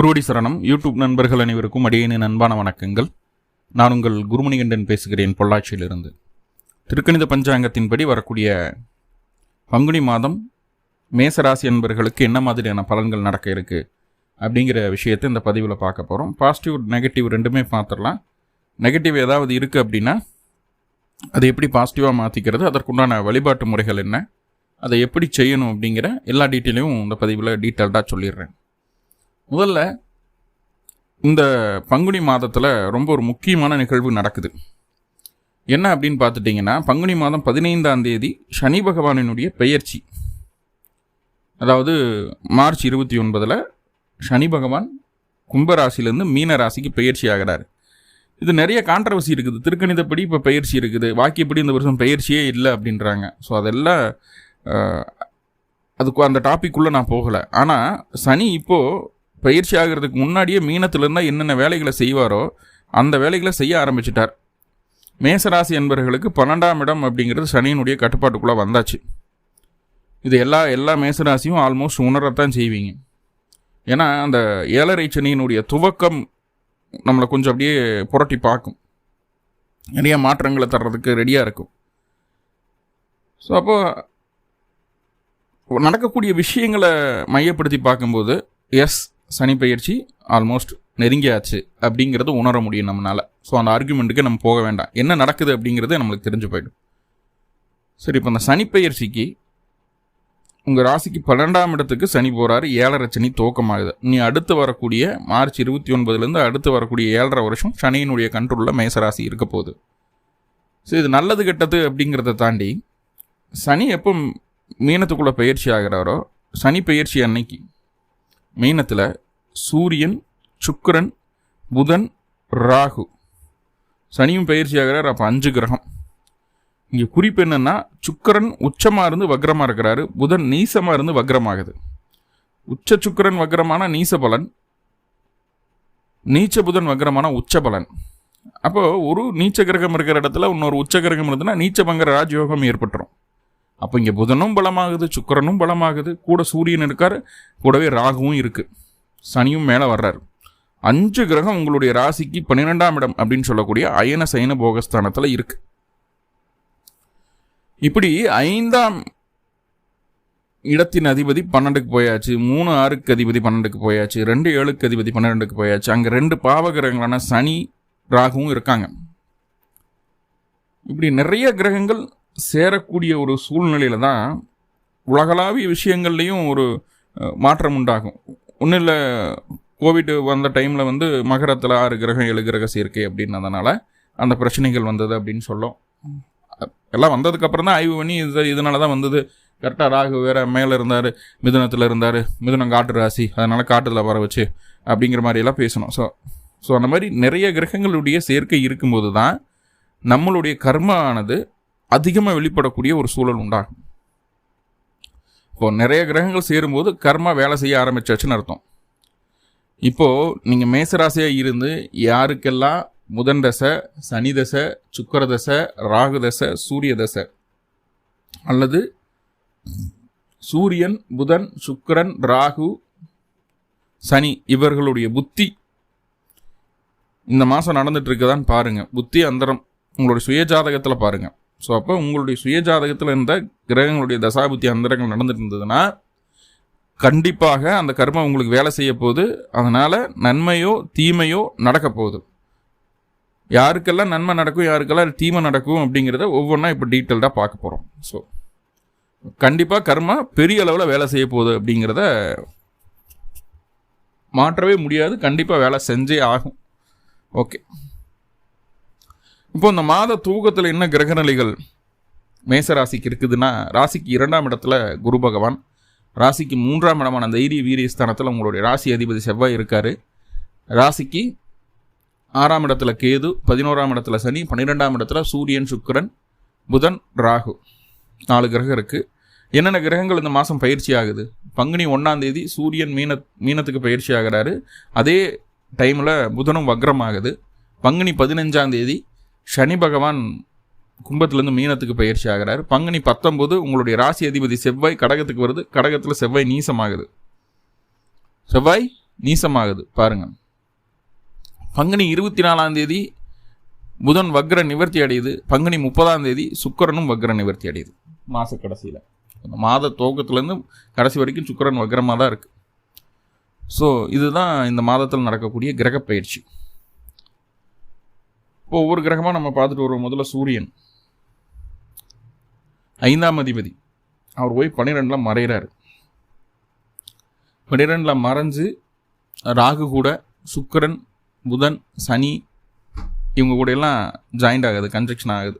குருவடி சரணம். யூடியூப் நண்பர்கள் அனைவருக்கும் அடியேனின் அன்பான வணக்கங்கள். நான் உங்கள் குருமணிகண்டன் பேசுகிறேன் பொள்ளாச்சியிலிருந்து. திருக்கணித பஞ்சாங்கத்தின்படி வரக்கூடிய பங்குனி மாதம் மேசராசி அன்பர்களுக்கு என்ன மாதிரியான பலன்கள் நடக்க இருக்குது அப்படிங்கிற விஷயத்தை இந்த பதிவில் பார்க்க போகிறோம் பாசிட்டிவ் நெகட்டிவ் ரெண்டுமே பார்த்துடலாம். நெகட்டிவ் ஏதாவது இருக்குது அப்படின்னா அதை எப்படி பாசிட்டிவாக மாற்றிக்கிறது அதற்குண்டான வழிபாட்டு முறைகள் என்ன அதை எப்படி செய்யணும் அப்படிங்கிற எல்லா டீட்டெயிலையும் இந்த பதிவில் டீட்டெயில்டாக சொல்லிடுறேன். முதல்ல இந்த பங்குனி மாதத்தில் ரொம்ப ஒரு முக்கியமான நிகழ்வு நடக்குது. என்ன அப்படின்னு பார்த்துட்டிங்கன்னா பங்குனி மாதம் பதினைந்தாம் தேதி சனி பகவானினுடைய பெயர்ச்சி. அதாவது மார்ச் இருபத்தி ஒன்பதில் சனி பகவான் கும்பராசிலேருந்து மீன ராசிக்கு பெயர்ச்சி ஆகிறார். இது நிறைய கான்ட்ரவர்சி இருக்குது. திருக்கணிதப்படி இப்போ பயிற்சி இருக்குது. வாக்கியப்படி இந்த வருஷம் பயிற்சியே இல்லை அப்படின்றாங்க. ஸோ அதெல்லாம் அதுக்கு அந்த டாபிக்குள்ளே நான் போகலை. ஆனால் சனி இப்போது பயிற்சி ஆகிறதுக்கு முன்னாடியே மீனத்தில் இருந்தால் என்னென்ன வேலைகளை செய்வாரோ அந்த வேலைகளை செய்ய ஆரம்பிச்சிட்டார். மேசராசி என்பவர்களுக்கு பன்னெண்டாம் இடம் அப்படிங்கிறது சனியினுடைய கட்டுப்பாட்டுக்குள்ளே வந்தாச்சு. இது எல்லா எல்லா மேசராசியும் ஆல்மோஸ்ட் உணரத்தான் செய்வீங்க. ஏன்னா அந்த ஏழரை சனியினுடைய துவக்கம் நம்மளை கொஞ்சம் அப்படியே புரட்டி பார்க்கும். நிறைய மாற்றங்களை தர்றதுக்கு ரெடியாக இருக்கும். ஸோ அப்போது நடக்கக்கூடிய விஷயங்களை மையப்படுத்தி பார்க்கும்போது எஸ் சனி பயிற்சி ஆல்மோஸ்ட் நெருங்கியாச்சு அப்படிங்கிறத உணர முடியும் நம்மளால் ஸோ அந்த ஆர்குமெண்ட்டுக்கு நம்ம போக வேண்டாம். என்ன நடக்குது அப்படிங்கிறது நம்மளுக்கு தெரிஞ்சு போயிடும். சரி இப்போ அந்த சனிப்பயிற்சிக்கு உங்கள் ராசிக்கு பன்னெண்டாம் இடத்துக்கு சனி போகிறாரு ஏழரை சனி துவக்கமாகுது. நீ அடுத்து வரக்கூடிய மார்ச் இருபத்தி ஒன்பதுலேருந்து அடுத்து வரக்கூடிய ஏழரை வருஷம் சனியினுடைய கண்ட்ரோலில் மேசராசி இருக்க போகுது. ஸோ இது நல்லது கெட்டது அப்படிங்கிறத தாண்டி சனி எப்போ மீனத்துக்குள்ளே பயிற்சி ஆகிறாரோ சனி பயிற்சி அன்னைக்கு மீனத்தில் சூரியன் சுக்கரன் புதன் ராகு. சனியும் பயிற்சி ஆகிறார் அப்போ அஞ்சு கிரகம். இங்கே குறிப்பு என்னன்னா சுக்கிரன் உச்சமாக இருந்து வக்ரமாக இருக்கிறாரு புதன் நீசமாக இருந்து வக்ரமாகுது. உச்ச சுக்கிரன் வக்ரமான நீச பலன் நீச்ச புதன் வக்ரமான உச்ச பலன். அப்போது ஒரு நீச்ச கிரகம் இருக்கிற இடத்துல இன்னொரு உச்ச கிரகம் இருந்ததுன்னா நீச்ச பங்கர ராஜயோகம் ஏற்பட்டுரும். அப்போ இங்கே புதனும் பலமாகுது சுக்கிரனும் பலமாகுது. கூட சூரியன் இருக்கார் கூடவே ராகுவும் இருக்குது சனியும் மேலே வர்றாரு. அஞ்சு கிரகம் உங்களுடைய ராசிக்கு பன்னிரெண்டாம் இடம் அப்படின்னு சொல்லக்கூடிய அயன சயன போகஸ்தானத்தில் இருக்கு. இப்படி ஐந்தாம் இடத்தின் அதிபதி பன்னெண்டுக்கு போயாச்சு மூணு ஆறுக்கு அதிபதி பன்னெண்டுக்கு போயாச்சு ரெண்டு ஏழுக்கு அதிபதி பன்னிரெண்டுக்கு போயாச்சு. அங்கே ரெண்டு பாவகிரகங்களான சனி ராகுவும் இருக்காங்க. இப்படி நிறைய கிரகங்கள் சேரக்கூடிய ஒரு சூழ்நிலையில தான் உலகளாவிய விஷயங்கள்லையும் ஒரு மாற்றம் உண்டாகும். ஒன்றும் இல்லை கோவிட் வந்த டைமில் வந்து மகரத்தில் ஆறு கிரகம் ஏழு கிரக சேர்க்கை அப்படின்னதுனால அந்த பிரச்சனைகள் வந்தது அப்படின்னு சொல்லும் எல்லாம் வந்ததுக்கப்புறம் தான் ஆய்வு பண்ணி இது இதனால தான் வந்தது. கரெக்டாக ராகு வேற மேலே இருந்தார் மிதுனத்தில் இருந்தார் மிதுனம் காட்டு ராசி அதனால் காட்டில் வர வச்சு அப்படிங்கிற மாதிரியெல்லாம் பேசணும். ஸோ ஸோ அந்த மாதிரி நிறைய கிரகங்களுடைய சேர்க்கை இருக்கும்போது தான் நம்மளுடைய கர்மா ஆனது அதிகமாக வெளிப்படக்கூடிய ஒரு சூழல் உண்டாகும். இப்போ நிறைய கிரகங்கள் சேரும்போது கர்மா வேலை செய்ய ஆரம்பிச்சாச்சுன்னு அர்த்தம். இப்போது நீங்கள் மேசராசியாக இருந்து யாருக்கெல்லாம் முதன் தசை சனி தசை சுக்கர தசை ராகு தசை சூரிய தசை அல்லது சூரியன் புதன் சுக்கரன் ராகு சனி இவர்களுடைய புத்தி இந்த மாதம் நடந்துட்டு இருக்குதான்னு பாருங்கள் புத்தி அந்தரம் உங்களுடைய சுயஜாதகத்தில் பாருங்கள் ஸோ அப்போ உங்களுடைய சுயஜாதகத்தில் இருந்த கிரகங்களுடைய தசாபுத்தி அந்தரங்கள் நடந்துட்டு இருந்ததுன்னா கண்டிப்பாக அந்த கர்மம் உங்களுக்கு வேலை செய்ய போகுது. அதனால் நன்மையோ தீமையோ நடக்க போகுது. யாருக்கெல்லாம் நன்மை நடக்கும் யாருக்கெல்லாம் தீமை நடக்கும் அப்படிங்கிறத ஒவ்வொன்றா இப்போ டீட்டெயில்டாக பார்க்க போகிறோம் ஸோ கண்டிப்பாக கர்மா பெரிய அளவில் வேலை செய்ய போகுது அப்படிங்கிறத மாற்றவே முடியாது. கண்டிப்பாக வேலை செஞ்சே ஆகும். ஓகே இப்போ இந்த மாத தூக்கத்தில் என்ன கிரகநிலைகள் மேச ராசிக்கு இருக்குதுன்னா ராசிக்கு இரண்டாம் இடத்துல குரு பகவான் ராசிக்கு மூன்றாம் இடமான தைரிய வீரிய ஸ்தானத்தில் உங்களுடைய ராசி அதிபதி செவ்வாய் இருக்கார். ராசிக்கு ஆறாம் இடத்துல கேது பதினோராம் இடத்துல சனி பன்னிரெண்டாம் இடத்துல சூரியன் சுக்கிரன் புதன் ராகு நாலு கிரகம் இருக்குது என்னென்ன கிரகங்கள் இந்த மாதம் பயிற்சி ஆகுது? பங்குனி ஒன்றாம் தேதி சூரியன் மீன மீனத்துக்கு பயிற்சி ஆகிறாரு. அதே டைமில் புதனும் வக்ரம் ஆகுது. பங்குனி பதினஞ்சாம் தேதி சனி பகவான் கும்பத்துலேருந்து மீனத்துக்கு பயிற்சி ஆகிறார். பங்குனி பத்தொம்போது உங்களுடைய ராசி அதிபதி செவ்வாய் கடகத்துக்கு வருது. கடகத்தில் செவ்வாய் நீசமாகுது. செவ்வாய் நீசமாகுது. பாருங்கள் பங்குனி இருபத்தி நாலாம் தேதி புதன் வக்ர நிவர்த்தி அடையுது. பங்குனி முப்பதாம் தேதி சுக்கிரனும் வக்ர நிவர்த்தி அடையுது. மாத கடைசியில். மாத துவக்கத்துலேருந்து கடைசி வரைக்கும் சுக்கிரன் வக்ரமாக தான் இருக்குது ஸோ இதுதான் இந்த மாதத்தில் நடக்கக்கூடிய கிரக பயிற்சி. இப்போ ஒவ்வொரு கிரகமாக நம்ம பார்த்துட்டு வருவோம். முதல்ல சூரியன். ஐந்தாம் அதிபதி. அவர் போய் பன்னிரெண்டில் மறைகிறாரு பன்னிரெண்டில் மறைஞ்சு ராகு கூட சுக்கிரன் புதன் சனி இவங்க கூட எல்லாம் ஜாயிண்ட் ஆகுது கன்ஜெக்ஷன் ஆகுது.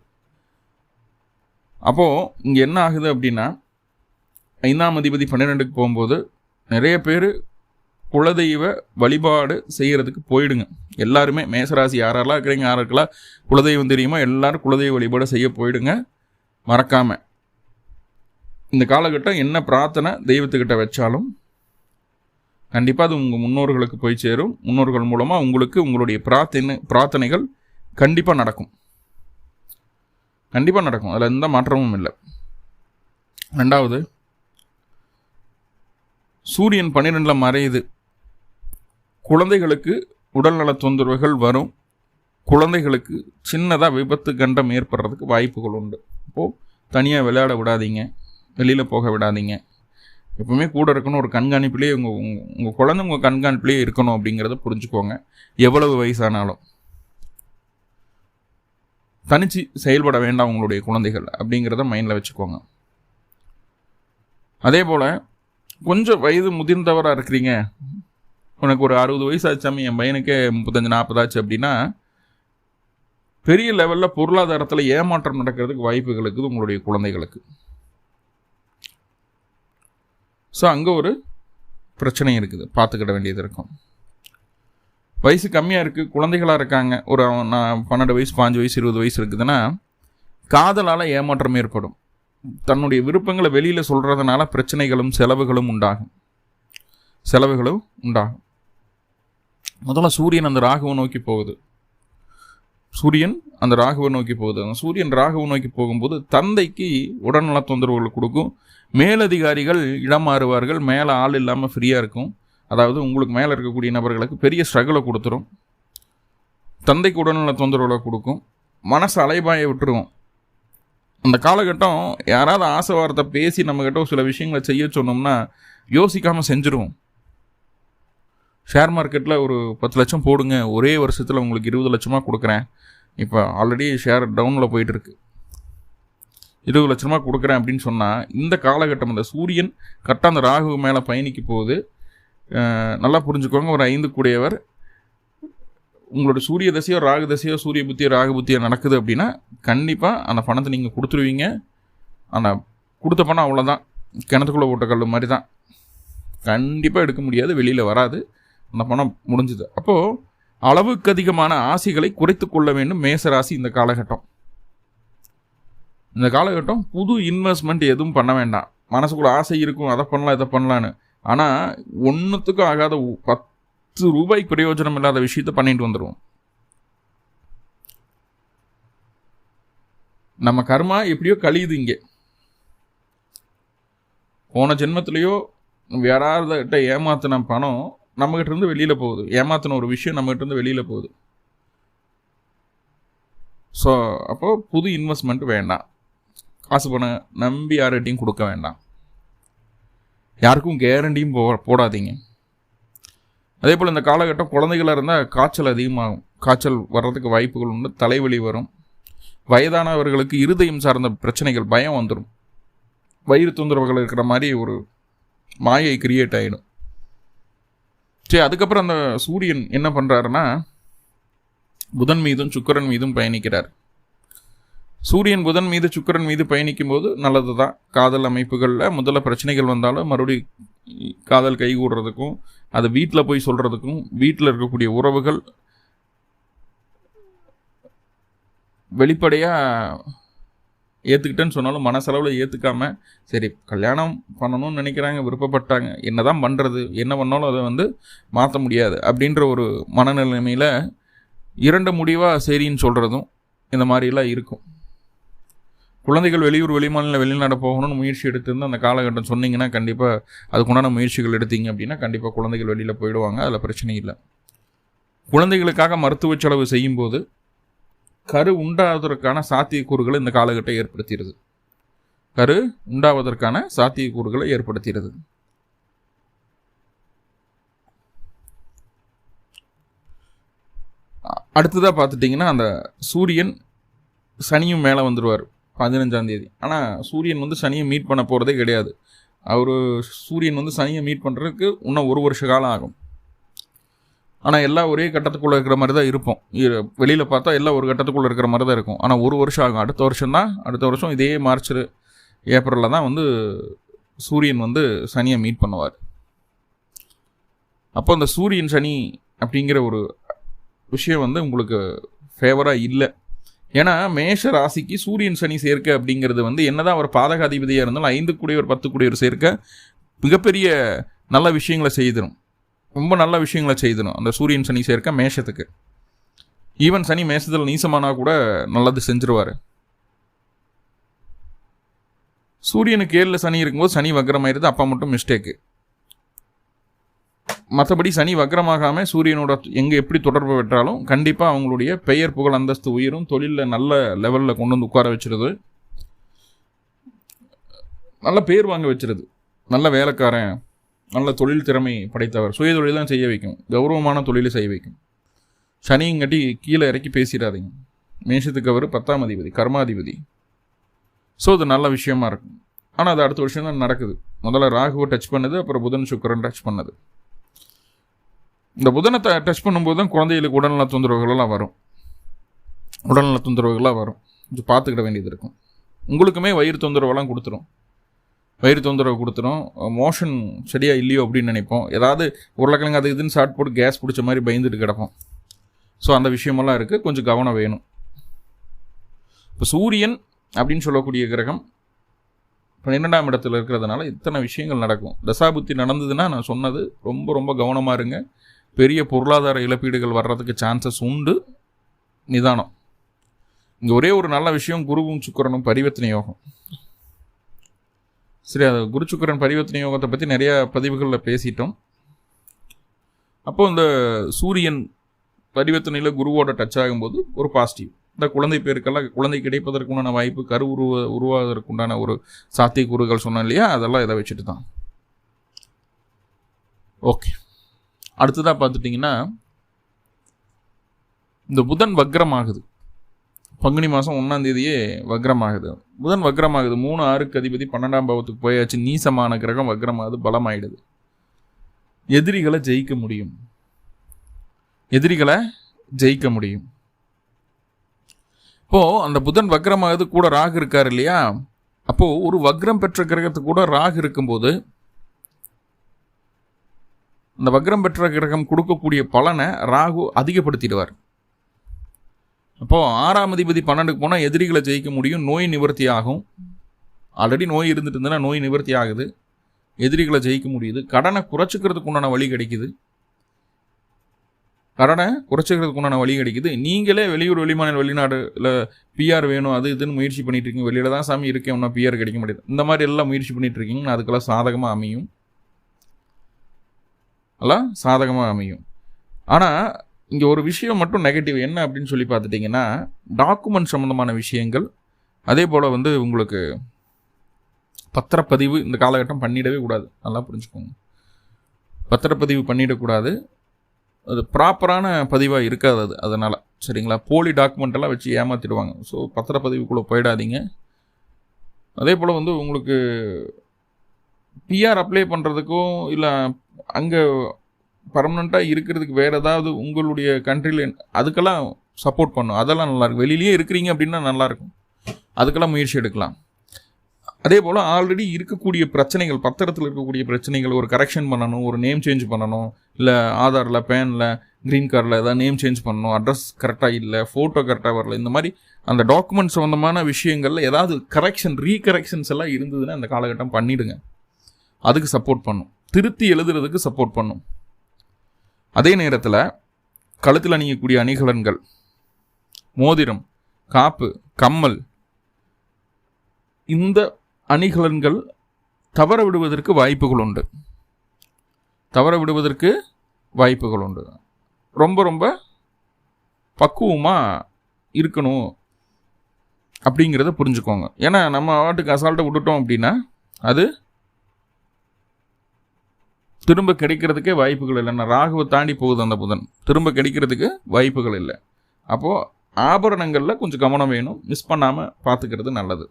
அப்போது இங்கே என்ன ஆகுது அப்படின்னா ஐந்தாம் அதிபதி பன்னிரெண்டுக்கு போகும்போது நிறைய பேர் குலதெய்வ வழிபாடு செய்கிறதுக்கு போயிடுங்க. எல்லாருமே மேசராசி யாரெல்லாம் இருக்கிறீங்க யாருக்கெல்லாம் குலதெய்வம் தெரியுமோ? எல்லாரும் குலதெய்வ வழிபாடு செய்ய போயிடுங்க. மறக்காமல் இந்த காலகட்டம் என்ன பிரார்த்தனை தெய்வத்துக்கிட்ட வச்சாலும் கண்டிப்பாக அது உங்கள் முன்னோர்களுக்கு போய் சேரும். முன்னோர்கள் மூலமாக உங்களுக்கு உங்களுடைய பிரார்த்தனை பிரார்த்தனைகள் கண்டிப்பாக நடக்கும். கண்டிப்பாக நடக்கும். அதில் எந்த மாற்றமும் இல்லை. ரெண்டாவது சூரியன் பன்னிரெண்டில் மறையுது. குழந்தைகளுக்கு உடல்நல தொந்தரவுகள் வரும். குழந்தைகளுக்கு சின்னதாக விபத்து கண்டம் ஏற்படுறதுக்கு வாய்ப்புகள் உண்டு. இப்போது தனியாக விளையாட விடாதீங்க. வெளியில் போக விடாதீங்க. எப்பவுமே கூட இருக்கணும் ஒரு கண்காணிப்புலேயே உங்கள் உங்கள் குழந்தை உங்கள் கண்காணிப்புலேயே இருக்கணும் அப்படிங்கிறத புரிஞ்சுக்கோங்க. எவ்வளவு வயசானாலும். தனிச்சு செயல்பட வேண்டாம் உங்களுடைய குழந்தைகள் அப்படிங்கிறத மைண்டில் வச்சுக்கோங்க. அதே போல் கொஞ்சம் வயது முதிர்ந்தவராக இருக்கிறீங்க. உனக்கு ஒரு அறுபது வயசு ஆச்சாமி என் பையனுக்கே முப்பத்தஞ்சு நாற்பதாச்சு அப்படின்னா பெரிய லெவலில் பொருளாதாரத்தில் ஏமாற்றம் நடக்கிறதுக்கு வாய்ப்புகள் இருக்குது உங்களுடைய குழந்தைகளுக்கு. ஸோ அங்கே ஒரு பிரச்சனை இருக்குது. பார்த்துக்கிட வேண்டியது இருக்கும். வயசு கம்மியாக இருக்குது குழந்தைகளாக இருக்காங்க. ஒரு நான் பன்னெண்டு வயசு பாஞ்சு வயசு இருபது வயசு இருக்குதுன்னா காதலால் ஏமாற்றம் ஏற்படும். தன்னுடைய விருப்பங்களை வெளியில் சொல்கிறதுனால பிரச்சனைகளும் செலவுகளும் உண்டாகும். செலவுகளும் உண்டாகும். முதல்ல சூரியன் அந்த ராகுவை நோக்கி போகுது. சூரியன் அந்த ராகுவை நோக்கி போகுது. அந்த சூரியன் ராகுவை நோக்கி போகும்போது தந்தைக்கு உடல்நல தொந்தரவுகள் கொடுக்கும். மேலதிகாரிகள் இடம் மாறுவார்கள் மேலே ஆள் இல்லாமல் ஃப்ரீயாக இருக்கும். அதாவது உங்களுக்கு மேலே இருக்கக்கூடிய நபர்களுக்கு பெரிய ஸ்ட்ரகிளை கொடுத்துரும். தந்தைக்கு உடல்நல தொந்தரவுகளை கொடுக்கும். மனசு அலைபாய விட்டுருவோம் அந்த காலகட்டம் யாராவது ஆசை வார்த்தை பேசி நம்மக்கிட்ட சில விஷயங்களை செய்ய சொன்னோம்னா யோசிக்காமல் செஞ்சுருவோம். ஷேர் மார்க்கெட்டில் ஒரு பத்து லட்சம் போடுங்க. ஒரே வருஷத்தில் உங்களுக்கு இருபது லட்சமாக கொடுக்குறேன். இப்போ ஆல்ரெடி ஷேர் டவுனில் போயிட்டுருக்கு இருபது லட்சமாக கொடுக்குறேன் அப்படின்னு சொன்னால் இந்த காலகட்டம் அந்த சூரியன் கரெக்டாக அந்த ராகு மேலே பயணிக்க போகுது நல்லா புரிஞ்சுக்கோங்க. ஒரு ஐந்து கூடியவர் உங்களோட சூரிய தசையோ ராகு தசையோ சூரிய புத்தியோ ராகு புத்தியோ நடக்குது அப்படின்னா கண்டிப்பாக அந்த பணத்தை நீங்கள் கொடுத்துருவீங்க. ஆனால் கொடுத்த பணம் அவ்வளோதான் கிணத்துக்குள்ளே போட்ட கல் மாதிரி தான் கண்டிப்பாக எடுக்க முடியாது. வெளியில் வராது. அந்த பணம் முடிஞ்சுது. அப்போது அளவுக்கு அதிகமான ஆசைகளை குறைத்து கொள்ள வேண்டும் மேசராசி இந்த காலகட்டம். இந்த காலகட்டம் புது இன்வெஸ்ட்மெண்ட் எதுவும் பண்ண வேண்டாம். மனசுக்குள்ள ஆசை இருக்கும் அதை பண்ணலாம் இதை பண்ணலான்னு. ஆனால் ஒன்றுத்துக்கும் ஆகாத பத்து ரூபாய் பிரயோஜனம் இல்லாத விஷயத்த பண்ணிட்டு வந்துடுவோம் நம்ம கர்மா எப்படியோ கழியுது இங்கே. போன ஜென்மத்திலேயோ யாராவதுகிட்ட ஏமாத்தின பணம் நம்மகிட்ட இருந்து வெளியில் போகுது. ஏமாத்தின ஒரு விஷயம் நம்மகிட்ட இருந்து வெளியில் போகுது. ஸோ அப்போது புது இன்வெஸ்ட்மெண்ட் வேண்டாம். காசு பணம் நம்பி யார்கிட்டையும் கொடுக்க வேண்டாம். யாருக்கும் கேரண்டியும் போ போடாதீங்க. அதே போல் இந்த காலகட்டம் குழந்தைகளாக இருந்தால் காய்ச்சல் அதிகமாகும். காய்ச்சல் வர்றதுக்கு வாய்ப்புகள் உண்டு தலைவலி வரும். வயதானவர்களுக்கு இருதயம் சார்ந்த பிரச்சனைகள் பயம் வந்துடும் வயிறு தொந்தரவுகள் இருக்கிற மாதிரி ஒரு மாயை கிரியேட் ஆகிடும் சரி அதுக்கப்புறம் அந்த சூரியன் என்ன பண்ணுறாருன்னா புதன் மீதும் சுக்கரன் மீதும் பயணிக்கிறார். சூரியன் புதன் மீது சுக்கரன் மீது பயணிக்கும் போது நல்லது தான் காதல் அமைப்புகளில் முதல்ல பிரச்சனைகள் வந்தாலும் மறுபடி காதல் கைகூடுறதுக்கும் அதை வீட்டில் போய் சொல்கிறதுக்கும் வீட்டில் இருக்கக்கூடிய உறவுகள் வெளிப்படையாக ஏற்றுக்கிட்டேன்னு சொன்னாலும் மனசளவில் ஏற்றுக்காமல் சரி கல்யாணம் பண்ணணும்னு நினைக்கிறாங்க விருப்பப்பட்டாங்க. என்ன தான் பண்ணுறது என்ன பண்ணாலும் அதை வந்து மாற்ற முடியாது அப்படின்ற ஒரு மனநிலைமையில் இரண்டு முடிவாக சரின்னு சொல்கிறதும் இந்த மாதிரிலாம் இருக்கும். குழந்தைகள் வெளியூர் வெளிமாநில வெளிநாடு போகணும்னு முயற்சி எடுத்திருந்து அந்த காலகட்டம் சொன்னீங்கன்னா கண்டிப்பாக அதுக்குண்டான முயற்சிகள் எடுத்தீங்க அப்படின்னா கண்டிப்பாக குழந்தைகள் வெளியில் போயிடுவாங்க அதில் பிரச்சனை இல்லை. குழந்தைகளுக்காக மருத்துவ செலவு செய்யும்போது கரு உண்டாவதற்கான சாத்தியக்கூறுகளை இந்த காலகட்டம் ஏற்படுத்திடுது கரு உண்டாவதற்கான சாத்தியக்கூறுகளை ஏற்படுத்துகிறது அடுத்ததாக பார்த்துட்டிங்கன்னா அந்த சூரியன் சனியும் மேலே வந்துடுவார் பதினஞ்சாம் தேதி. ஆனால் சூரியன் வந்து சனியை மீட் பண்ண போகிறதே கிடையாது. அவர் சூரியன் வந்து சனியை மீட் பண்ணுறதுக்கு இன்னும் ஒரு வருஷ காலம் ஆகும். ஆனால் எல்லாம் ஒரே கட்டத்துக்குள்ளே இருக்கிற மாதிரி தான் இருப்போம் வெளியில் பார்த்தா எல்லாம் ஒரு கட்டத்துக்குள்ளே இருக்கிற மாதிரி தான் இருக்கும். ஆனால் ஒரு வருஷம் ஆகும். அடுத்த வருஷம் தான் அடுத்த வருஷம் இதே மார்ச் ஏப்ரலில் தான் வந்து சூரியன் வந்து சனியை மீட் பண்ணுவார். அப்போ அந்த சூரியன் சனி அப்படிங்கிற ஒரு விஷயம் வந்து உங்களுக்கு ஃபேவராக இல்லை. ஏன்னா மேஷ ராசிக்கு சூரியன் சனி சேர்க்க அப்படிங்கிறது வந்து என்னதான் அவர் பாதகாதிபதியாக இருந்தாலும் ஐந்து கூடியவர் பத்து கூடியவர் சேர்க்க மிகப்பெரிய நல்ல விஷயங்களை செய்திடும். ரொம்ப நல்ல விஷயங்களை செய்தணும் அந்த சூரியன் சனி சேர்க்க மேஷத்துக்கு. ஈவன் சனி மேஷத்தில் நீசமானா கூட நல்லது செஞ்சிருவார். சூரியனுக்கு ஏழில் சனி இருக்கும்போது சனி வக்ரமாயிருது அப்போ மட்டும் மிஸ்டேக்கு மற்றபடி சனி வக்ரமாகாமல் சூரியனோட எங்கே எப்படி தொடர்பு பெற்றாலும் கண்டிப்பாக அவங்களுடைய பெயர் புகழ் அந்தஸ்து உயிரும் தொழிலில் நல்ல லெவலில் கொண்டு வந்து உட்கார வச்சிருது. நல்ல பேர் வாங்க வச்சிருது. நல்ல வேலைக்காரன். நல்ல தொழில் திறமை படைத்தவர் சுய தொழில் தான் செய்ய வைக்கும் கௌரவமான தொழிலை செய்ய வைக்கும். சனியங்கட்டி கீழே இறக்கி பேசிடாதீங்க. மேஷத்துக்கு அவர் பத்தாம் அதிபதி கர்மாதிபதி. ஸோ அது நல்ல விஷயமா இருக்கும். ஆனால் அது அடுத்த வருஷம் தான் நடக்குது. முதல்ல ராகுவை டச் பண்ணுது அப்புறம் புதன் சுக்கரன் டச் பண்ணது. இந்த புதனை டச் பண்ணும்போது தான் குழந்தைகளுக்கு உடல்நல தொந்தரவுகள்லாம் வரும். உடல்நல தொந்தரவுகள்லாம் வரும். கொஞ்சம் பார்த்துக்கிட வேண்டியது இருக்கும். உங்களுக்குமே வயிறு தொந்தரவெல்லாம் கொடுத்துரும். வயிறு தொந்தரவு கொடுத்துரும். மோஷன் சரியாக இல்லையோ அப்படின்னு நினைப்போம். ஏதாவது உருளைக்கிழங்கு அது இதுன்னு சாட் போட்டு கேஸ் பிடிச்ச மாதிரி பயந்துட்டு கிடப்போம். ஸோ அந்த விஷயமெல்லாம் இருக்குது கொஞ்சம் கவனம் வேணும். இப்போ சூரியன் அப்படின்னு சொல்லக்கூடிய கிரகம் பன்னிரெண்டாம் இடத்துல இருக்கிறதுனால இத்தனை விஷயங்கள் நடக்கும். தசாபுத்தி நடந்ததுன்னா நான் சொன்னது ரொம்ப ரொம்ப கவனமாக இருங்க. பெரிய பொருளாதார இழப்பீடுகள் வர்றதுக்கு சான்சஸ் உண்டு. நிதானம். இங்கே ஒரே ஒரு நல்ல விஷயம் குருவும் சுக்கரனும் பரிவர்த்தனை யோகம். சரி அது குருச்சுக்கரன் பரிவர்த்தனை யோகத்தை பற்றி நிறையா பதிவுகளில் பேசிட்டோம். அப்போ இந்த சூரியன் பரிவர்த்தனையில் குருவோட டச் ஆகும்போது ஒரு பாசிட்டிவ் இந்த குழந்தை பேருக்கெல்லாம் குழந்தை கிடைப்பதற்குண்டான வாய்ப்பு கரு உருவ உருவாவதற்குண்டான ஒரு சாத்திய கூறுகள் சொன்னேன் இல்லையா? அதெல்லாம் இதை வச்சுட்டு தான். ஓகே அடுத்ததாக பார்த்துட்டிங்கன்னா இந்த புதன் வக்ரம் ஆகுது. பங்குனி மாதம் ஒன்றாம் தேதியே ஆகுது புதன் வக்ரமாகுது. மூணு ஆறுக்கு அதிபதி பன்னெண்டாம் பாவத்துக்கு போயாச்சு. நீசமான கிரகம் வக்ரமாகுது. பலமாயிடுது. எதிரிகளை ஜெயிக்க முடியும். எதிரிகளை ஜெயிக்க முடியும். இப்போது அந்த புதன் வக்ரமாகுது. கூட ராகு இருக்கார் இல்லையா? அப்போது ஒரு வக்ரம் பெற்ற கிரகத்து கூட ராகு இருக்கும்போது அந்த வக்ரம் பெற்ற கிரகம் கொடுக்கக்கூடிய பலனை ராகு அதிகப்படுத்திடுவார். அப்போது ஆறாம் அதிபதி பன்னெண்டுக்கு போனால் எதிரிகளை ஜெயிக்க முடியும். நோய் நிவர்த்தி ஆகும் ஆல்ரெடி நோய் இருந்துட்டு இருந்ததுன்னா நோய் நிவர்த்தி ஆகுது எதிரிகளை ஜெயிக்க முடியுது. கடனை குறைச்சிக்கிறதுக்கு உண்டான வழி கிடைக்குது. கடனை குறைச்சிக்கிறதுக்கு உண்டான வழி கிடைக்குது. நீங்களே வெளியூர் வெளிமாநில வெளிநாடுல பிஆர் வேணும் அது இதுன்னு முயற்சி பண்ணிட்டு இருக்கீங்க. வெளியில தான் சாமி இருக்கேன் ஒன்றா பிஆர் கிடைக்க முடியாது இந்த மாதிரி எல்லாம் முயற்சி பண்ணிட்டு இருக்கீங்கன்னா அதுக்கெல்லாம் சாதகமாக அமையும். அல்ல சாதகமாக அமையும். ஆனால் இங்கே ஒரு விஷயம் மட்டும் நெகட்டிவ் என்ன அப்படின்னு சொல்லி பார்த்துட்டிங்கன்னா டாக்குமெண்ட் சம்மந்தமான விஷயங்கள் அதே போல் வந்து உங்களுக்கு பத்திரப்பதிவு இந்த காலகட்டம் பண்ணிடவே கூடாது. நல்லா புரிஞ்சுக்கோங்க. பத்திரப்பதிவு பண்ணிடக்கூடாது. அது ப்ராப்பரான பதிவாக இருக்காது அது அதனால். சரிங்களா? போலி டாக்குமெண்ட் எல்லாம் வச்சு ஏமாற்றிடுவாங்க ஸோ பத்திரப்பதிவுக்குள்ளே போயிடாதீங்க. அதே போல் வந்து உங்களுக்கு பிஆர் அப்ளை பண்ணுறதுக்கும் இல்லை அங்கே பர்மனெண்ட்டாக இருக்கிறதுக்கு வேறு ஏதாவது உங்களுடைய கண்ட்ரியில் அதுக்கெல்லாம் சப்போர்ட் பண்ணும். அதெல்லாம் நல்லாயிருக்கும் வெளியிலேயே இருக்கிறீங்க அப்படின்னா நல்லாயிருக்கும் அதுக்கெல்லாம் முயற்சி எடுக்கலாம். அதே போல் ஆல்ரெடி இருக்கக்கூடிய பிரச்சனைகள் பத்திரத்தில் இருக்கக்கூடிய பிரச்சனைகள் ஒரு கரெக்ஷன் பண்ணணும் ஒரு நேம் சேஞ்ச் பண்ணணும் இல்லை ஆதாரில் பேனில் க்ரீன் கார்டில் ஏதாவது நேம் சேஞ்ச் பண்ணணும் அட்ரஸ் கரெக்டாக இல்லை ஃபோட்டோ கரெக்டாக வரல இந்த மாதிரி அந்த டாக்குமெண்ட் சம்மந்தமான விஷயங்களில் ஏதாவது கரெக்ஷன் ரீகரெக்ஷன்ஸ் எல்லாம் இருந்ததுன்னா அந்த காலகட்டம் பண்ணிவிடுங்க அதுக்கு சப்போர்ட் பண்ணும். திருத்தி எழுதுறதுக்கு சப்போர்ட் பண்ணும். அதே நேரத்தில் கழுத்தில் அணியக்கூடிய அணிகலன்கள் மோதிரம் காப்பு கம்மல் இந்த அணிகலன்கள் தவற விடுவதற்கு வாய்ப்புகள் உண்டு. தவற விடுவதற்கு வாய்ப்புகள் உண்டு. ரொம்ப ரொம்ப பக்குவமாக இருக்கணும் அப்படிங்கிறத புரிஞ்சுக்கோங்க. ஏன்னா நம்ம வாட்டுக்கு அசால்ட்டை விட்டுட்டோம் அப்படின்னா அது திரும்ப கிடைக்கிறதுக்கே வாய்ப்புகள் இல்லைன்னா ராகுவை தாண்டி போகுது அந்த புதன். திரும்ப கிடைக்கிறதுக்கு வாய்ப்புகள் இல்லை. அப்போது ஆபரணங்களில் கொஞ்சம் கவனம் வேணும். மிஸ் பண்ணாமல் பார்த்துக்கிறது நல்லது.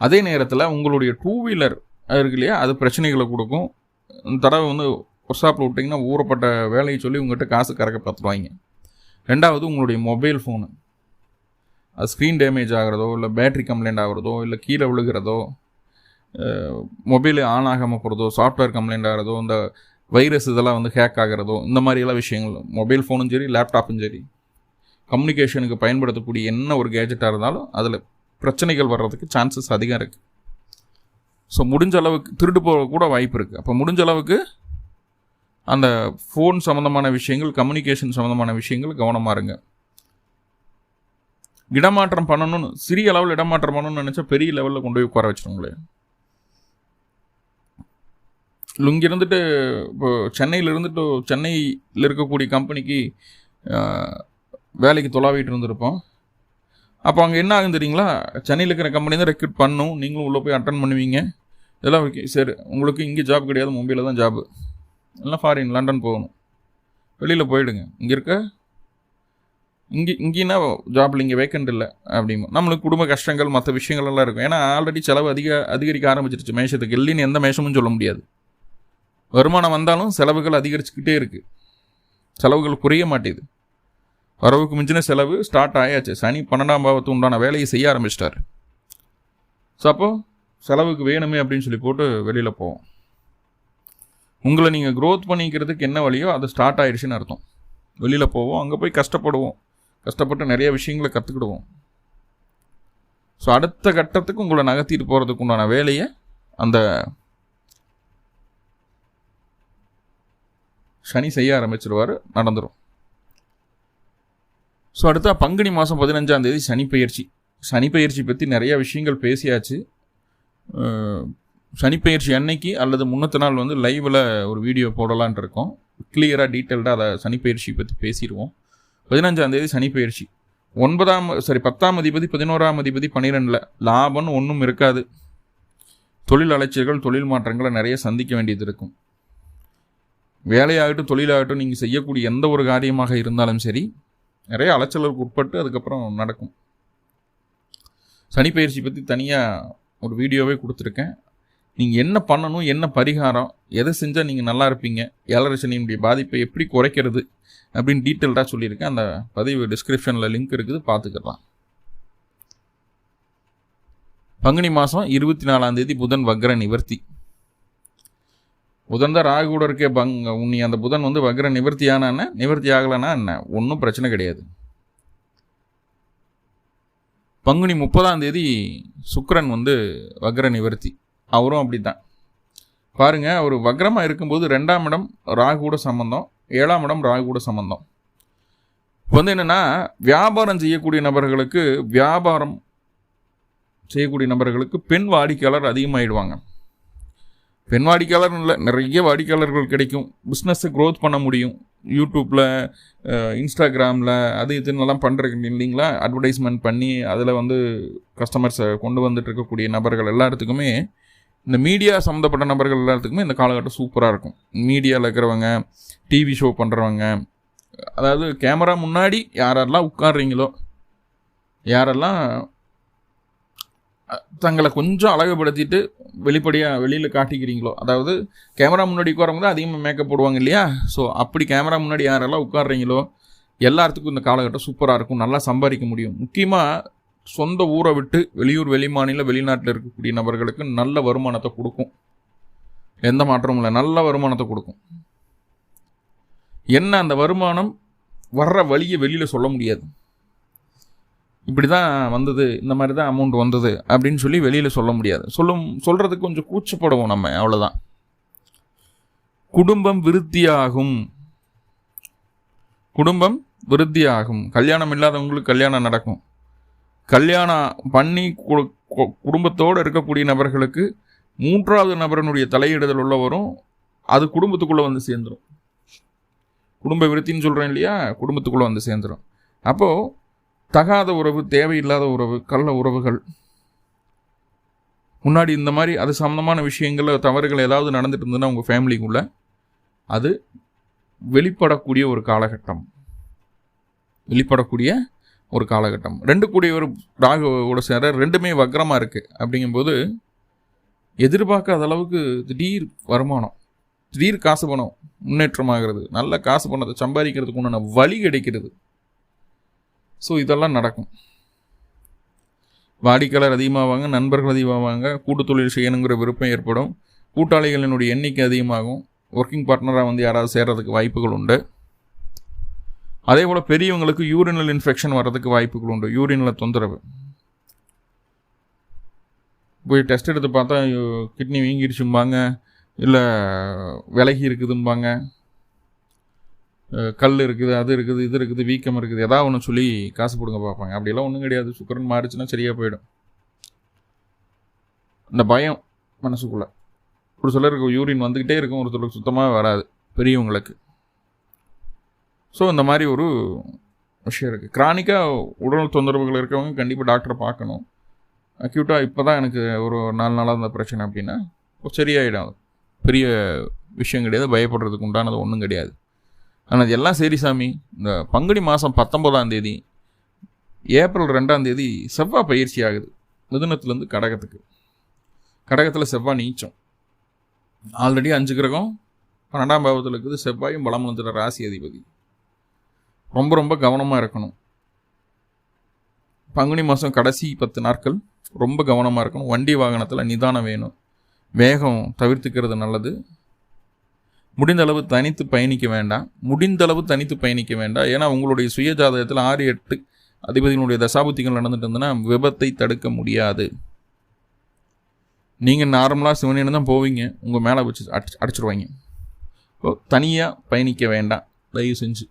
அதே நேரத்தில் உங்களுடைய டூ வீலர் இருக்கு இல்லையா? அது பிரச்சனைகளை கொடுக்கும். இந்த தடவை வந்து ஒர்க் ஷாப்பில் விட்டிங்கன்னா ஊறப்பட்ட வேலையை சொல்லி உங்கள்கிட்ட காசு கறக்க பார்த்துருவாங்க. ரெண்டாவது உங்களுடைய மொபைல் ஃபோனு அது ஸ்க்ரீன் டேமேஜ் ஆகிறதோ இல்லை பேட்ரி கம்ப்ளைண்ட் ஆகிறதோ இல்லை கீழே விழுகிறதோ மொபைல் ஆன் ஆகாமல் போகிறதோ சாஃப்ட்வேர் கம்ப்ளைண்ட் ஆகிறதோ இந்த வைரஸ் இதெல்லாம் வந்து ஹேக் ஆகிறதோ இந்த மாதிரியெல்லாம் விஷயங்கள். மொபைல் ஃபோனும் சரி லேப்டாப்பும் சரி. கம்யூனிகேஷனுக்கு பயன்படுத்தக்கூடிய என்ன ஒரு கேஜெட்டாக இருந்தாலும் அதில் பிரச்சனைகள் வர்றதுக்கு சான்சஸ் அதிகம் இருக்குது ஸோ முடிஞ்ச அளவுக்கு திருட்டு போக கூட வாய்ப்பு இருக்குது அப்போ முடிஞ்ச அளவுக்கு அந்த ஃபோன் சம்மந்தமான விஷயங்கள் கம்யூனிகேஷன் சம்மந்தமான விஷயங்கள் கவனமாக இருங்க. இடமாற்றம் பண்ணணும்னு சிறிய அளவில் இடமாற்றம் பண்ணணும்னு நினச்சா பெரிய லெவலில் கொண்டு போய் உட்கார வச்சிருங்களே இங்கே இருந்துட்டு இப்போ சென்னையில் இருந்துட்டு சென்னையில் இருக்கக்கூடிய கம்பெனிக்கு வேலைக்கு தொலாவிட்டு இருந்திருப்போம். அப்போ அங்கே என்ன ஆகும் தெரியுங்களா? சென்னையில் இருக்கிற கம்பெனி தான் ரெக்ரூட் பண்ணும். நீங்களும் உள்ளே போய் அட்டன் பண்ணுவீங்க. இதெல்லாம் ஓகே சரி உங்களுக்கு இங்கே ஜாப் கிடையாது. மும்பையில் தான் ஜாப் எல்லாம் ஃபாரின் லண்டன் போகணும். வெளியில் போயிடுங்க. இங்கே இருக்க இங்கே இங்கேனா ஜாப்பில் இங்கே வேக்கண்ட் இல்லை. அப்படிமா. நம்மளுக்கு குடும்ப கஷ்டங்கள் மற்ற விஷயங்கள் எல்லாம் இருக்கும். ஏன்னா ஆல்ரெடி செலவு அதிக அதிகரிக்க ஆரம்பிச்சிருச்சு. மேஷத்துக்கு. இல்லைன்னு எந்த மேஷமும் சொல்ல முடியாது. வருமானம் வந்தாலும் செலவுகள் அதிகரிச்சுக்கிட்டே இருக்குது செலவுகள் குறைய மாட்டேது. வரவுக்கு மிஞ்சின செலவு ஸ்டார்ட் ஆயாச்சு. சனி பன்னெண்டாம் பாவத்து உண்டான வேலையை செய்ய ஆரம்பிச்சிட்டாரு. ஸோ அப்போ செலவுக்கு வேணுமே அப்படின்னு சொல்லி போட்டு வெளியில் போவோம். உங்களை நீங்கள் க்ரோத் பண்ணிக்கிறதுக்கு என்ன வழியோ அது ஸ்டார்ட் ஆயிடுச்சுன்னு அர்த்தம். வெளியில் போவோம் அங்கே போய் கஷ்டப்படுவோம். கஷ்டப்பட்டு நிறைய விஷயங்களை கற்றுக்கிடுவோம் ஸோ அடுத்த கட்டத்துக்கு உங்களை நகர்த்திட்டு போகிறதுக்கு உண்டான வேலையை அந்த சனி செய்ய ஆரம்பிச்சிருவார் நடந்துடும் ஸோ அடுத்த பங்குனி மாதம் பதினஞ்சாம் தேதி சனி பயிற்சி சனி பயிற்சி பற்றி நிறைய விஷயங்கள் பேசியாச்சு. சனிப்பயிற்சி அன்னைக்கு அல்லது முன்னத்த நாள் வந்து லைவில் ஒரு வீடியோ போடலான் இருக்கோம். கிளியராக டீட்டெயில்டாக அதை சனிப்பயிற்சி பற்றி பேசிடுவோம். பதினஞ்சாம் தேதி சனிப்பயிற்சி ஒன்பதாம் சாரி பத்தாம் அதிபதி பதினோராம் அதிபதி பன்னிரெண்டில் லாபம்னு ஒன்றும் இருக்காது. தொழில் அலைச்சல்கள் தொழில் மாற்றங்களை நிறைய சந்திக்க வேண்டியது இருக்கும். வேலையாகட்டும் தொழிலாகட்டும் நீங்கள் செய்யக்கூடிய எந்த ஒரு காரியமாக இருந்தாலும் சரி நிறைய அலைச்சலுக்கு உட்பட்டு அதுக்கப்புறம் நடக்கும். சனிப்பயிற்சி பற்றி தனியாக ஒரு வீடியோவே கொடுத்துருக்கேன். நீங்கள் என்ன பண்ணணும் என்ன பரிகாரம் எதை செஞ்சால் நீங்கள் நல்லா இருப்பீங்க ஏழரை பாதிப்பை எப்படி குறைக்கிறது அப்படின்னு டீட்டெயில்டாக சொல்லியிருக்கேன். அந்த பதிவு டிஸ்கிரிப்ஷனில் லிங்க் இருக்குது பார்த்துக்கலாம். பங்குனி மாதம் இருபத்தி நாலாம் தேதி புதன் வக்ர நிவர்த்தி. புதன் தான் ராகு கூட இருக்கே பங் உன்னி அந்த புதன் வந்து வக்ர நிவர்த்தி ஆனா நிவர்த்தி ஆகலைன்னா என்ன? ஒன்றும் பிரச்சனை கிடையாது. பங்குனி முப்பதாம் தேதி சுக்கரன் வந்து வக்ர நிவர்த்தி. அவரும் அப்படி தான் பாருங்கள் அவர் வக்ரமாக இருக்கும்போது ரெண்டாம் இடம் ராகு கூட சம்மந்தம் ஏழாம் இடம் ராகு கூட சம்மந்தம் இப்போ வந்து என்னென்னா வியாபாரம் செய்யக்கூடிய நபர்களுக்கு வியாபாரம் செய்யக்கூடிய நபர்களுக்கு பெண் வாடிக்கையாளர் அதிகமாகிடுவாங்க பெண் வாடிக்கையாளர் இல்லை நிறைய வாடிக்கையாளர்கள் கிடைக்கும். பிஸ்னஸை க்ரோத் பண்ண முடியும். யூடியூப்பில் இன்ஸ்டாகிராமில் அது இதுன்னெல்லாம் பண்ணுறீங்க இல்லைங்களா? அட்வர்டைஸ்மெண்ட் பண்ணி அதில் வந்து கஸ்டமர்ஸை கொண்டு வந்துட்டு இருக்கக்கூடிய நபர்கள் எல்லாத்துக்குமே இந்த மீடியா சம்மந்தப்பட்ட நபர்கள் எல்லாத்துக்குமே இந்த காலகட்டம் சூப்பராக இருக்கும். மீடியாவில் இருக்கிறவங்க டிவி ஷோ பண்ணுறவங்க அதாவது கேமரா முன்னாடி யாரெல்லாம் உட்காடுறீங்களோ யாரெல்லாம் தங்களை கொஞ்சம் அழகுபடுத்திட்டு வெளிப்படையாக வெளியில் காட்டிக்கிறீங்களோ? அதாவது கேமரா முன்னாடி உட்காரவங்க தான் அதிகமாக மேக்கப் போடுவாங்க இல்லையா? ஸோ அப்படி கேமரா முன்னாடி யாரெல்லாம் உட்காடுறீங்களோ எல்லாத்துக்கும் இந்த காலகட்டம் சூப்பராக இருக்கும். நல்லா சம்பாதிக்க முடியும். முக்கியமாக சொந்த ஊரை விட்டு வெளியூர் வெளிமாநில வெளிநாட்டில் இருக்கக்கூடிய நபர்களுக்கு நல்ல வருமானத்தை கொடுக்கும். எந்த மாற்றமும் இல்லை. நல்ல வருமானத்தை கொடுக்கும். என்ன அந்த வருமானம் வர்ற வழியை வெளியில் சொல்ல முடியாது. இப்படி தான் வந்தது இந்த மாதிரி தான் அமௌண்ட் வந்தது அப்படின்னு சொல்லி வெளியில் சொல்ல முடியாது. சொல்லும் சொல்கிறதுக்கு கொஞ்சம் கூச்சப்படுவோம் நம்ம அவ்வளோதான் குடும்பம் விருத்தியாகும். குடும்பம் விருத்தியாகும். கல்யாணம் இல்லாதவங்களுக்கு கல்யாணம் நடக்கும். கல்யாணம் பண்ணி கு- குடும்பத்தோடு இருக்கக்கூடிய நபர்களுக்கு மூன்றாவது நபரனுடைய தலையிடுதல் உள்ள வரும். அது குடும்பத்துக்குள்ளே வந்து சேர்ந்துடும் குடும்ப விருத்தின்னு சொல்கிறேன் இல்லையா? குடும்பத்துக்குள்ளே வந்து சேர்ந்துடும் அப்போது தகாத உறவு தேவையில்லாத உறவு கள்ள உறவுகள். முன்னாடி இந்த மாதிரி அது சம்மந்தமான விஷயங்களில் தவறுகள் ஏதாவது நடந்துட்டு இருந்ததுன்னா உங்கள் ஃபேமிலிக்குள்ளே அது வெளிப்படக்கூடிய ஒரு காலகட்டம். வெளிப்படக்கூடிய ஒரு காலகட்டம். ரெண்டு கூடிய ஒரு ராகுவோட சேர ரெண்டுமே வக்ரமாக இருக்குது அப்படிங்கும்போது எதிர்பார்க்காத அளவுக்கு திடீர் வருமானம் திடீர் காசு பணம் முன்னேற்றமாகிறது நல்ல காசு பணத்தை சம்பாதிக்கிறதுக்கு உண்டான வழி கிடைக்கிறது. ஸோ இதெல்லாம் நடக்கும். வாடிக்கையாளர் அதிகமாவாங்க நண்பர்கள் அதிகமாவாங்க கூட்டு தொழில் செய்யணுங்கிற விருப்பம் ஏற்படும். கூட்டாளிகளினுடைய எண்ணிக்கை அதிகமாகும். ஒர்க்கிங் பார்ட்னராக வந்து யாராவது சேர்கிறதுக்கு வாய்ப்புகள் உண்டு. அதே போல் பெரியவங்களுக்கு யூரினல் இன்ஃபெக்ஷன் வர்றதுக்கு வாய்ப்புகள் உண்டு. யூரினில் தொந்தரவு. போய் டெஸ்ட் எடுத்து பார்த்தா கிட்னி வீங்கிருச்சும்பாங்க இல்லை விலகி இருக்குதும்பாங்க. கல் இருக்குது அது இருக்குது இது இருக்குது வீக்கம் இருக்குது ஏதாவது ஒன்று சொல்லி காசு போடுங்க பார்ப்பாங்க அப்படிலாம் ஒன்றும் கிடையாது. சுக்கரன் மாறிச்சுன்னா சரியாக போயிடும். இந்த பயம் மனசுக்குள்ளே. ஒரு சிலருக்கு யூரின் வந்துக்கிட்டே இருக்கும் ஒரு சிலருக்கு சுத்தமாக வராது பெரியவங்களுக்கு. ஸோ இந்த மாதிரி ஒரு விஷயம் இருக்குது கிரானிக்காக உடல் தொந்தரவுகள் இருக்கவங்க கண்டிப்பாக டாக்டரை பார்க்கணும். அக்யூட்டாக இப்போ தான் எனக்கு ஒரு நாலு நாளாக இருந்த பிரச்சனை அப்படின்னா சரியாயிடும். பெரிய விஷயம் கிடையாது பயப்படுறதுக்கு உண்டானது ஒன்றும் கிடையாது. ஆனால் இது எல்லாம் சரி சாமி. இந்த பங்குனி மாதம் பத்தொம்போதாம் தேதி ஏப்ரல் ரெண்டாம் தேதி செவ்வாய் பயிற்சி ஆகுது. மிதுனத்துலேருந்து கடகத்துக்கு. கடகத்தில் செவ்வாய் நீச்சம். ஆல்ரெடி அஞ்சு கிரகம் பன்னெண்டாம் பாவத்தில் இருக்குது செவ்வாயும் பலம் வந்துடுற ராசி அதிபதி. ரொம்ப ரொம்ப கவனமாக இருக்கணும். பங்குனி மாதம் கடைசி பத்து நாட்கள் ரொம்ப கவனமாக இருக்கணும். வண்டி வாகனத்தில் நிதானம் வேணும். வேகம் தவிர்த்துக்கிறது நல்லது. முடிந்தளவு தனித்து பயணிக்க வேண்டாம். முடிந்தளவு தனித்து பயணிக்க வேண்டாம். ஏன்னா உங்களுடைய சுய ஜாதகத்தில் ஆறு எட்டு அதிபதியினுடைய தசாபுத்திகள் நடந்துட்டு இருந்ததுன்னா விபத்தை தடுக்க முடியாது. நீங்கள் நார்மலாக சிவனின்னு தான் போவீங்க. உங்கள் மேலே வச்சு அடிச்சு அடிச்சிருவாங்க. ஓ தனியாக பயணிக்க வேண்டாம். தயவு செஞ்சு.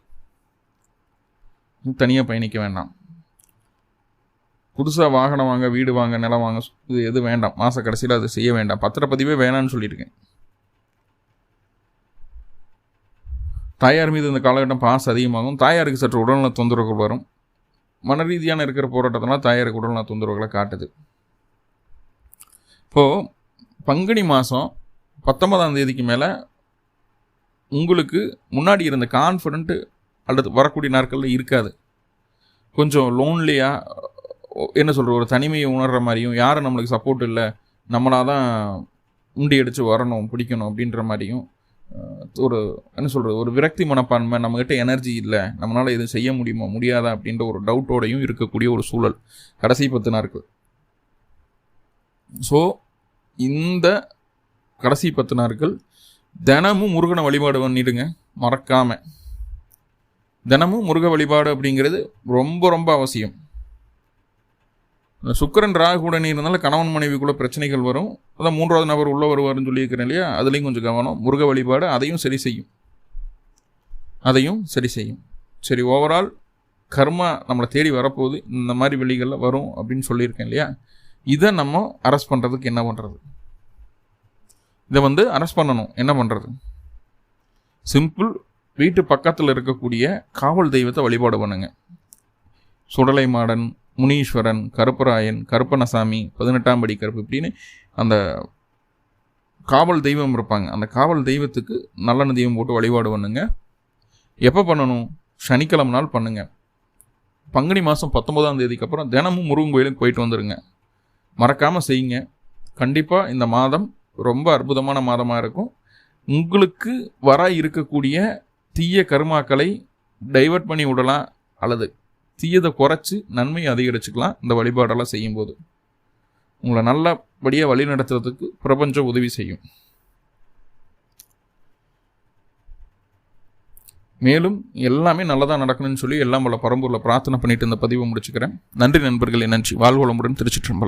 தனியாக பயணிக்க வேண்டாம். புதுசாக வாகனம் வாங்க வீடு வாங்க நிலம் வாங்க இது எது வேண்டாம். மாத கடைசியில் அதை செய்ய வேண்டாம். பத்திரப்பதிவே வேணாம்னு சொல்லியிருக்கேன். தாயார் மீது இந்த காலகட்டம் பாசம் அதிகமாகும். தாயாருக்கு சற்று உடல்நல தொந்தரவுகள் வரும். மன ரீதியான இருக்கிற போராட்டத்தினால் தாயாருக்கு உடல்நல தொந்தரவுகளை காட்டுது. இப்போது பங்குனி மாதம் பத்தொன்பதாம் தேதிக்கு மேலே உங்களுக்கு முன்னாடி இருந்த கான்ஃபிடென்ட்டு அல்லது வரக்கூடிய நாட்களில் இருக்காது. கொஞ்சம் லோன்லியாக என்ன சொல்கிற ஒரு தனிமையை உணர்கிற மாதிரியும் யாரும் நம்மளுக்கு சப்போர்ட் இல்லை நம்மளாக தான் உண்டி அடித்து வரணும் பிடிக்கணும் அப்படின்ற மாதிரியும் ஒரு என்ன சொல்கிறது ஒரு விரக்தி மனப்பான்மை நம்மக்கிட்ட எனர்ஜி இல்லை. நம்மளால் எதுவும் செய்ய முடியுமா முடியாதா அப்படின்ற ஒரு டவுட்டோடையும் இருக்கக்கூடிய ஒரு சூழல் கடைசி பத்து நாட்கள். ஸோ இந்த கடைசி பத்து நாட்கள் தினமும் முருகனை வழிபாடு பண்ணிடுங்க மறக்காமல் தினமும் முருக வழிபாடு அப்படிங்கிறது ரொம்ப ரொம்ப அவசியம். இந்த சுக்கிரன் ராகு இருந்தாலும் கணவன் மனைவிக்குள்ள பிரச்சனைகள் வரும். அதான் மூன்றாவது நபர் உள்ள வருவாருன்னு சொல்லியிருக்கிறேன் இல்லையா? அதுலேயும் கொஞ்சம் கவனம். முருக வழிபாடு அதையும் சரி செய்யும். அதையும் சரி செய்யும். சரி ஓவரால் கர்மா நம்மளை தேடி வரப்போகுது. இந்த மாதிரி வெளிகளில் வரும் அப்படின்னு சொல்லியிருக்கேன் இல்லையா? இதை நம்ம அரெஸ்ட் பண்ணுறதுக்கு என்ன பண்ணுறது இதை வந்து அரெஸ்ட் பண்ணணும். என்ன பண்ணுறது சிம்பிள் வீட்டு பக்கத்தில் இருக்கக்கூடிய காவல் தெய்வத்தை வழிபாடு பண்ணுங்க. சுடலை மாடன் முனீஸ்வரன் கருப்பராயன் கருப்பணசாமி பதினெட்டாம் படி கருப்பு இப்படின்னு அந்த காவல் தெய்வம் இருப்பாங்க. அந்த காவல் தெய்வத்துக்கு நல்லெண்ணெய் தெய்வம் போட்டு வழிபாடு பண்ணுங்க. எப்போ பண்ணணும்? சனிக்கிழமை நாள் பண்ணுங்க. பங்குனி மாதம் பத்தொன்பதாம் தேதிக்கு அப்புறம் தினமும் முருகன் கோயிலுக்கு போயிட்டு வந்துடுங்க மறக்காமல் செய்யுங்க. கண்டிப்பாக இந்த மாதம் ரொம்ப அற்புதமான மாதமாக இருக்கும். உங்களுக்கு வர இருக்கக்கூடிய தீய கருமாக்களை டைவர்ட் பண்ணி விடலாம் அல்லது தீயதை குறைச்சி நன்மையை அதிகரிச்சுக்கலாம் இந்த வழிபாடெல்லாம் செய்யும்போது. உங்களை நல்லபடியாக வழி நடத்துறதுக்கு பிரபஞ்சம் உதவி செய்யும். மேலும் எல்லாமே நல்லதாக நடக்கணும்னு சொல்லி எல்லாம் பல பரம்பூரில் பிரார்த்தனை பண்ணிட்டு இந்த பதிவை முடிச்சுக்கிறேன். நன்றி நண்பர்களே நன்றி. வாழ்வளமுடன் திருச்சிற்றம்பலம்.